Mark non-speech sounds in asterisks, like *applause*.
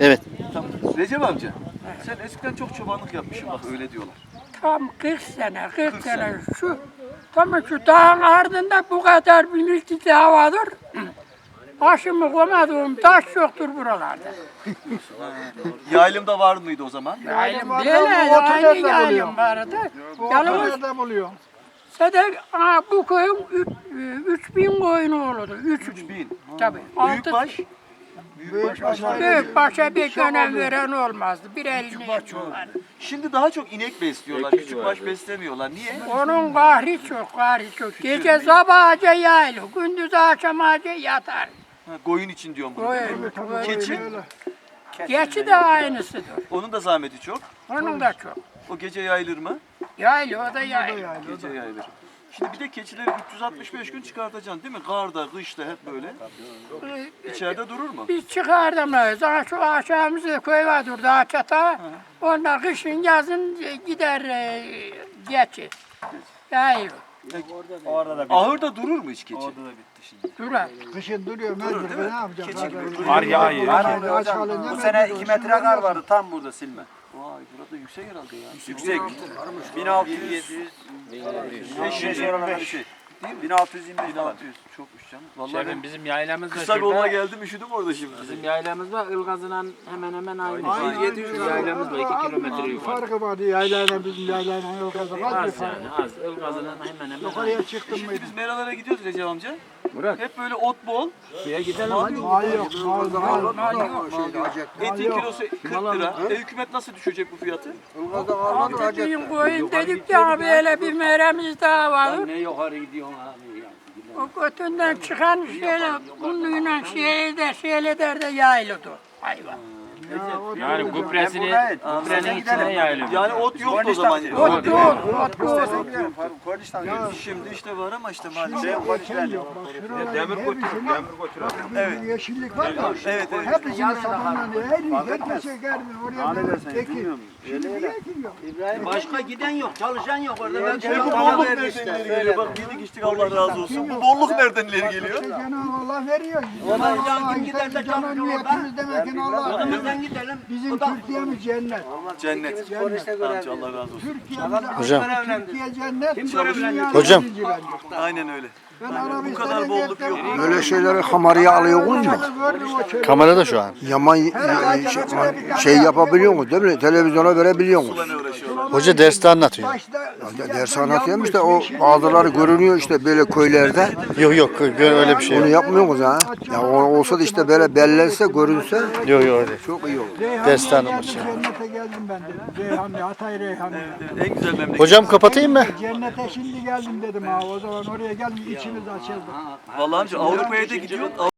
Evet. Tamam. Recep amca. Sen eskiden çok çobanlık yapmışsın bak öyle diyorlar. Tam 40 sene, 40 sene şu tam şu dağın ardında bu kadar bilinçli havadır. *clears throat* Başımı koymadığım taş yoktur buralarda. *laughs* Yaylımda var mıydı o zaman? Yaylım var otu aynı nerede yaylım vardı. Yalnız Nerede buluyor? Sedek, bu köyün 3000 koyunu olurdu. 3 3000. Tabii. Büyükbaş. Büyükbaş aşağı. büyük başa bir önem veren olmazdı. Bir elini yapıyorlar. Şimdi daha çok inek besliyorlar. Küçükbaş beslemiyorlar. Niye? Onun kahri çok, kahri çok. Gece sabahca yaylı, gündüz akşamaca yatar. Ha, koyun için diyorum bunu. Koyun, koyun. Keçi. Geçi de aynısıdır. Onun da zahmeti çok. Onun da çok. O gece yayılır mı? Yaylı, o da yaylı. Gece yayılır. Şimdi bir de keçileri 365 gün çıkartacaksın değil mi? Karda, kışta hep böyle. İçeride durur mu? Biz çıkardamayız. Aha şu aşağımızda köy var daha çata. Onlar kışın yazın gider e, geçi. Yaylı. Ahırda durur mu hiç keçi? Durar. Kışın duruyor mecbur. Ne yapacak? Keçi gibi duruyor. Kar yağıyor. Bu sene 2 metre kar vardı tam burada silme. Vay burada yüksek herhalde ya. Yüksek. 1600 700 500 oralarda bir şey. 1625 falan. 1600 çokmuş canım. Vallahi Şefim bizim yaylamız da kısa kolla şurada. geldim üşüdüm orada şimdi. Bizim yaylamız da Ilgaz'la hemen hemen aynı. Aynı, Aynı 700 aynı. yaylamız da 2 Az kilometre yukarı. Farkı vardı yaylayla bizim yaylayla yok kadar. Az bir Az fark. yani az. Ilgaz'la hemen hemen Yukarıya çıktım Şimdi mıydı? biz meralara gidiyoruz Recep amca. Murat. Hep böyle ot bol. Şuraya gidelim. Mal yok, mal, mal, mal. Etin kilosu 40 lira. E hükümet nasıl düşecek bu fiyatı? Altı bin koyun dedik ya böyle bir meremiz daha var. Ne yukarı gidiyorsun abi ya. O götünden çıkan şeyle, bununla şey de şeyle der de yaylıdır hayvan. Yani gübresini, gübrenin içine yayılıyor. Yani ot yoktu o zaman. Ot yok, ot yok. Şimdi işte var ama işte maalesef. Demir götür, demir götür. Evet. Yeşillik var ya. Evet evet. Hepsini samanla her herkese geldi. Oraya böyle ekin. Şimdi niye ekin yok? Başka giden yok, çalışan yok orada. Ben E bu bolluk nereden ileri geliyor? Bak yedik içtik Allah razı olsun. Bu bolluk nereden ileri geliyor? İşte Cenab-ı Allah veriyor. Onlar Allah yan kim giderse Canan çalışıyor niyetimiz demek ki Allah. Odamızdan gidelim. Bizim Türkiye'miz cennet. Cennet. Amca Allah razı olsun. Türkiye'miz Hocam. Türkiye cennet. Hocam. Aynen öyle. Ben kadar Arabistan'a bolluk yok. Böyle şeyleri kameraya alıyor mu? Kamerada şu an. Yaman şey, şey yapabiliyor mu değil mi? Televizyona verebiliyor mu? Hoca derste anlatıyor. Başta Ya Ders anlatıyorum işte o ağdaları görünüyor işte böyle köylerde. Yok yok öyle bir şey Onu yok. yapmıyoruz ha. Ya o olsa da işte böyle bellense görünse Yok yok öyle. çok iyi olur. Geldim, anlatıyor. Cennete geldim ben de. Reyhanlı, Hatay Reyhanlı. En güzel memleket. Hocam kapatayım mı? Cennete şimdi geldim dedim ha. O zaman oraya geldim içimiz açıldı. Vallahi amca Avrupa'ya da gidiyor.